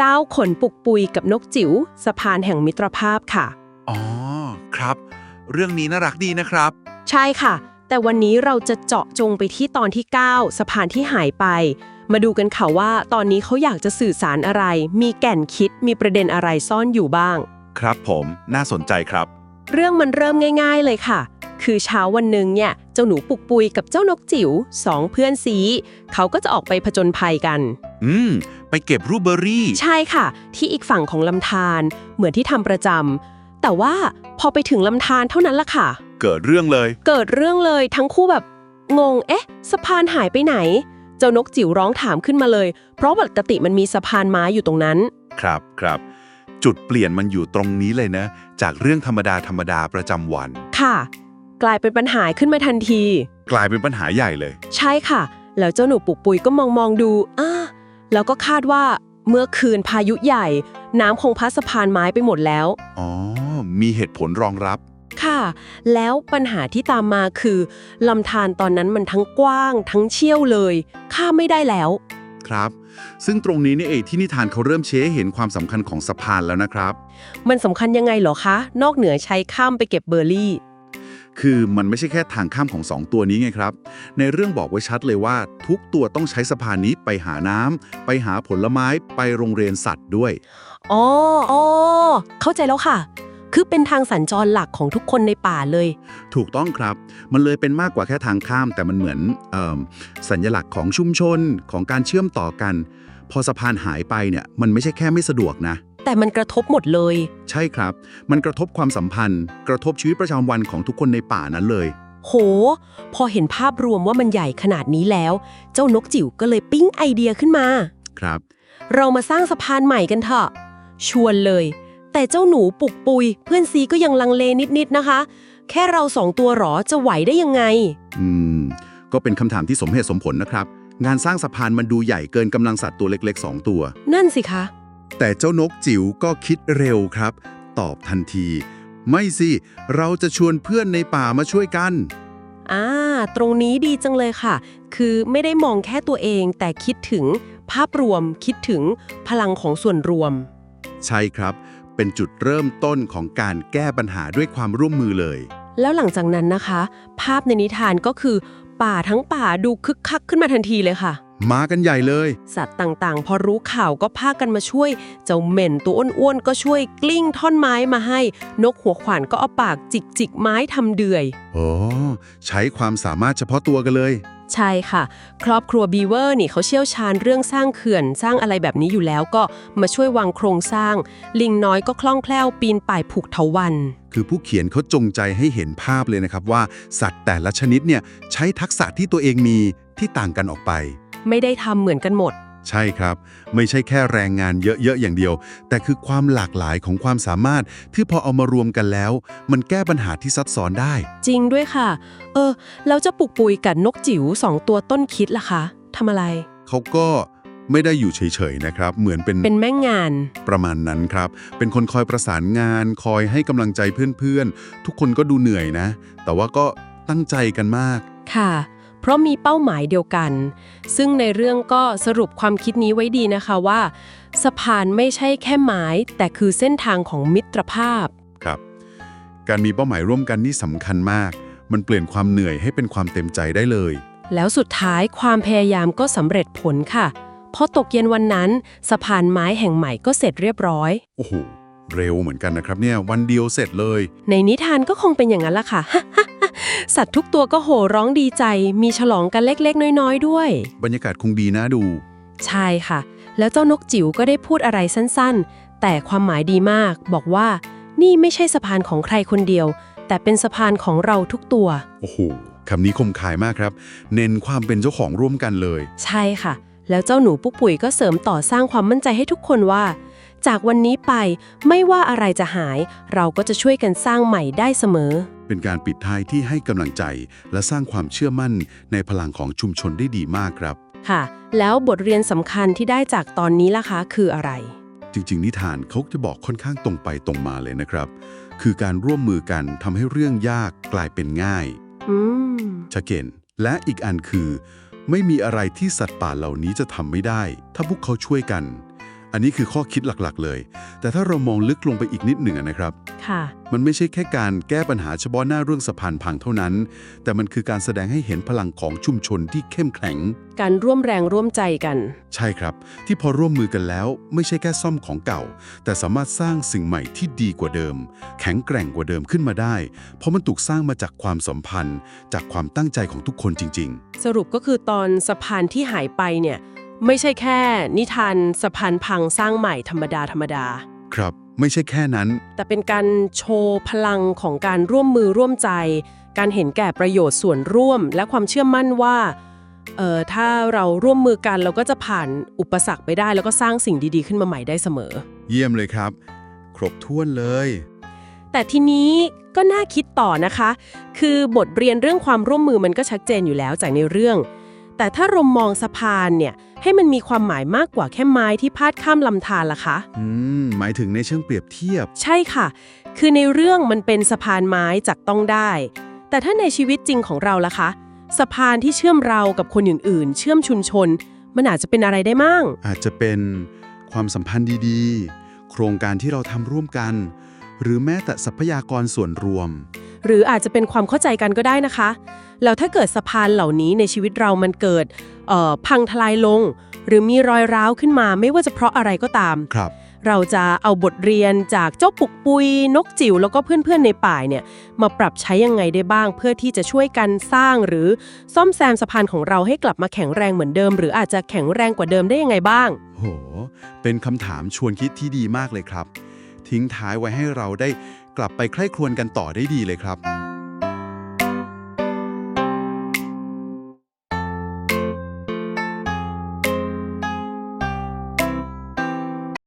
เจ้าขนปุกปุยกับนกจิ๋วสะพานแห่งมิตรภาพค่ะ อ๋อ ครับ เรื่องนี้น่ารักดีนะครับ ใช่ค่ะ แต่วันนี้เราจะเจาะจงไปที่ตอนที่ 9 สะพานที่หายไป มาดูกันค่ะว่าตอนนี้เขาอยากจะสื่อสารอะไร มีแก่นคิดมีประเด็นอะไรซ่อนอยู่บ้าง ครับผมน่าสนใจครับ เรื่องมันเริ่มง่าย ๆ เลยค่ะ คือเช้าวันหนึ่งเนี่ยเจ้าหนูปุกปุยกับเจ้านกจิ๋วสองเพื่อนซีเขาก็จะออกไปผจญภัยกัน อืมไป เก็บรูปเบอร์รี่ ใช่ค่ะ ที่อีกฝั่งของลำธารเหมือนที่ทำประจำแต่ว่าพอไปถึงลำธารเท่านั้นละค่ะ เกิดเรื่องเลย เกิดเรื่องเลยทั้งคู่แบบ งง เอ๊ะ สะพานหายไปไหน เจ้านกจิ๋วร้องถามขึ้นมาเลย เพราะปกติมันมีสะพานไม้อยู่ตรงนั้น ครับครับ จุดเปลี่ยนมันอยู่ตรงนี้เลยนะ จากเรื่องธรรมดาธรรมดาประจำวัน ค่ะ กลายเป็นปัญหาขึ้นมาทันที กลายเป็นปัญหาใหญ่เลย ใช่ค่ะ แล้วเจ้าหนูปุกปุยก็มองมองดู อ้า แล้วก็คาดว่าเมื่อคืนพายุใหญ่ น้ำคงพัดสะพานไม้ไปหมดแล้ว อ๋อ มีเหตุผลรองรับ ค่ะ แล้วปัญหาที่ตามมาคือลำธารตอนนั้นมันทั้งกว้าง ทั้งเชี่ยวเลยข้ามไม่ได้แล้ว ครับ ซึ่งตรงนี้นี่เองที่นิทานเขาเริ่มเชี้ให้เห็นความสำคัญของสะพานแล้วนะครับ มันสำคัญยังไงเหรอคะ นอกเหนือใช้ข้ามไปเก็บเบอร์รี่ คือมันไม่ใช่แค่ทางข้ามของสองตัวนี้ไงครับ ในเรื่องบอกไว้ชัดเลยว่า ทุกตัวต้องใช้สะพานนี้ไปหาน้ำไปหาผลไม้ไปโรงเรียนสัตว์ด้วยอ๋ออ๋อเข้าใจแล้วค่ะคือเป็นทางสัญจรหลักของทุกคนในป่าเลย ถูกต้องครับ มันเลยเป็นมากกว่าแค่ทางข้าม แต่มันเหมือนเอมสัญลักษณ์ของชุมชนของการเชื่อมต่อกัน พอสะพานหายไปเนี่ย มันไม่ใช่แค่ไม่สะดวกนะ แต่มันกระทบหมดเลย ใช่ครับ มันกระทบความสัมพันธ์ กระทบชีวิตประจำวันของทุกคนในป่านั้นเลย โห พอเห็นภาพรวมว่ามันใหญ่ขนาดนี้แล้ว เจ้านกจิ๋วก็เลยปิ้งไอเดียขึ้นมา ครับ เรามาสร้างสะพานใหม่กันเถอะ ชวนเลย แต่เจ้าหนูปุกปุย เพื่อนซีก็ยังลังเลนิดๆนะคะ แค่เราสองตัวหรอจะไหวได้ยังไง อืม ก็เป็นคำถามที่สมเหตุสมผลนะครับ งานสร้างสะพานมันดูใหญ่เกินกำลังสัตว์ตัวเล็กๆ2ตัว นั่นสิคะ แต่เจ้านกจิ๋วก็คิดเร็วครับ ตอบทันที ไม่สิ เราจะชวนเพื่อนในป่ามาช่วยกัน อ่า ตรงนี้ดีจังเลยค่ะ คือไม่ได้มองแค่ตัวเอง แต่คิดถึงภาพรวม คิดถึงพลังของส่วนรวม ใช่ครับ เป็นจุดเริ่มต้นของการแก้ปัญหาด้วยความร่วมมือเลย แล้วหลังจากนั้นนะคะ ภาพในนิทานก็คือ ป่าทั้งป่าดูคึกคักขึ้นมาทันทีเลยค่ะ มากันใหญ่เลย สัตว์ต่างๆ พอรู้ข่าวก็พากันมาช่วย เจ้าเหม็นตัวอ้วนๆ ก็ช่วยกลิ้งท่อนไม้มาให้ นกหัวขวานก็เอาปากจิกจิกๆไม้ทำเดือยโอ้ใช้ความสามารถเฉพาะตัวกันเลย ใช่ค่ะ ครอบครัวบีเวอร์นี่เขาเชี่ยวชาญเรื่องสร้างเขื่อน สร้างอะไรแบบนี้อยู่แล้วก็มาช่วยวางโครงสร้าง ลิงน้อยก็คล่องแคล่วปีนป่ายผูกเถาวัน คือผู้เขียนเขาจงใจให้เห็นภาพเลยนะครับว่าสัตว์แต่ละชนิดเนี่ยใช้ทักษะที่ตัวเองมีที่ต่างกันออกไป ไม่ได้ทำเหมือนกันหมด ใช่ครับ ไม่ใช่แค่แรงงานเยอะ ๆ อย่างเดียว แต่คือความหลากหลายของความสามารถที่พอเอามารวมกันแล้ว มันแก้ปัญหาที่ซับซ้อนได้ จริงด้วยค่ะ เออ แล้วเจะปุกปุยกับนกจิ๋วสองตัวต้นคิดล่ะคะทำอะไร เขาก็ไม่ได้อยู่เฉย ๆ นะครับ เหมือนเป็น เป็นแม่งาน ประมาณนั้นครับ เป็นคนคอยประสานงาน คอยให้กำลังใจเพื่อนๆ ทุกคนก็ดูเหนื่อยนะ แต่ว่าก็ตั้งใจกันมาก ค่ะ เพราะมีเป้าหมายเดียวกัน ซึ่งในเรื่องก็สรุปความคิดนี้ไว้ดีนะคะว่า สะพานไม่ใช่แค่ไม้แต่คือเส้นทางของมิตรภาพ ครับ การมีเป้าหมายร่วมกันนี่สำคัญมาก มันเปลี่ยนความเหนื่อยให้เป็นความเต็มใจได้เลย แล้วสุดท้ายความพยายามก็สำเร็จผลค่ะพอตกเย็นวันนั้น สะพานไม้แห่งใหม่ก็เสร็จเรียบร้อย โอ้โห เร็วเหมือนกันนะครับเนี่ย วันเดียวเสร็จเลย ในนิทานก็คงเป็นอย่างนั้นละค่ะ สัตว์ทุกตัวก็โห่ร้องดีใจ มีฉลองกันเล็กๆ น้อยๆ ด้วย บรรยากาศคงดีนะดู ใช่ค่ะ แล้วเจ้านกจิ๋วก็ได้พูดอะไรสั้นๆ แต่ความหมายดีมาก บอกว่านี่ไม่ใช่สะพานของใครคนเดียว แต่เป็นสะพานของเราทุกตัว โอ้โหคำนี้คมคายมากครับ เน้นความเป็นเจ้าของร่วมกันเลย ใช่ค่ะ แล้วเจ้าหนูปุ๊กปุ๋ยก็เสริมต่อสร้างความมั่นใจให้ทุกคนว่า จากวันนี้ไปไม่ว่าอะไรจะหาย เราก็จะช่วยกันสร้างใหม่ได้เสมอ เป็นการปิดท้ายที่ให้กำลังใจ และสร้างความเชื่อมั่นในพลังของชุมชนได้ดีมากครับ ค่ะ แล้วบทเรียนสำคัญที่ได้จากตอนนี้ล่ะคะคืออะไร จริง ๆ นิทานเขาจะบอกค่อนข้างตรงไปตรงมาเลยนะครับ คือการร่วมมือกันทำให้เรื่องยากกลายเป็นง่ายอืมชัดเจนและอีกอันคือ ไม่มีอะไรที่สัตว์ป่าเหล่านี้จะทำไม่ได้ ถ้าพวกเขาช่วยกัน อันนี้คือข้อคิดหลักๆ เลย แต่ถ้าเรามองลึกลงไปอีกนิดหนึ่งอะนะครับ ค่ะ มันไม่ใช่แค่การแก้ปัญหาเฉพาะหน้าเรื่องสะพานพังเท่านั้น แต่มันคือการแสดงให้เห็นพลังของชุมชนที่เข้มแข็ง การร่วมแรงร่วมใจกัน ใช่ครับ ที่พอร่วมมือกันแล้วไม่ใช่แค่ซ่อมของเก่า แต่สามารถสร้างสิ่งใหม่ที่ดีกว่าเดิม แข็งแกร่งกว่าเดิมขึ้นมาได้ เพราะมันถูกสร้างมาจากความสัมพันธ์ จากความตั้งใจของทุกคนจริงสรุปก็คือตอนสะพานที่หายไปเนี่ย ไม่ใช่แค่นิทานสะพานพังสร้างใหม่ธรรมดาธรรมดาๆครับ ไม่ใช่แค่นั้น แต่เป็นการโชว์พลังของการร่วมมือร่วมใจ การเห็นแก่ประโยชน์ส่วนร่วม และความเชื่อมั่นว่าเอ่อถ้าเราร่วมมือกันเราก็จะผ่านอุปสรรคไปได้ แล้วก็สร้างสิ่งดีๆ ขึ้นมาใหม่ได้เสมอ เยี่ยมเลยครับ ครบถ้วนเลย แต่ทีนี้ก็น่าคิดต่อนะคะ คือบทเรียนเรื่องความร่วมมือมันก็ชัดเจนอยู่แล้วจากในเรื่อง แต่ถ้าเรามองสะพานเนี่ยให้มันมีความหมายมากกว่าแค่ไม้ที่พาดข้ามลำธารล่ะคะ อืม หมายถึงในเชิงเปรียบเทียบ ใช่ค่ะ คือในเรื่องมันเป็นสะพานไม้จับต้องได้ แต่ถ้าในชีวิตจริงของเราล่ะคะ สะพานที่เชื่อมเรากับคนอื่นๆ เชื่อมชุมชน มันอาจจะเป็นอะไรได้มั่งอาจจะเป็นความสัมพันธ์ดีๆ โครงการที่เราทำร่วมกัน หรือแม้แต่ทรัพยากรส่วนรวม หรืออาจจะเป็นความเข้าใจกันก็ได้นะคะ แล้วถ้าเกิดสะพานเหล่านี้ในชีวิตเรามันเกิดเอ่อพังทลายลง หรือมีรอยร้าวขึ้นมาไม่ว่าจะเพราะอะไรก็ตามครับเราจะเอาบทเรียนจากเจ้าปุกปุย นกจิ๋วแล้วก็เพื่อนๆในป่ายเนี่ย มาปรับใช้ยังไงได้บ้าง เพื่อที่จะช่วยกันสร้างหรือซ่อมแซมสะพานของเราให้กลับมาแข็งแรงเหมือนเดิม หรืออาจจะแข็งแรงกว่าเดิมได้ยังไงบ้าง โห เป็นคำถามชวนคิดที่ดีมากเลยครับ ทิ้งท้ายไว้ให้เราได้กลับไปใคร่ครวญกันต่อได้ดีเลยครับ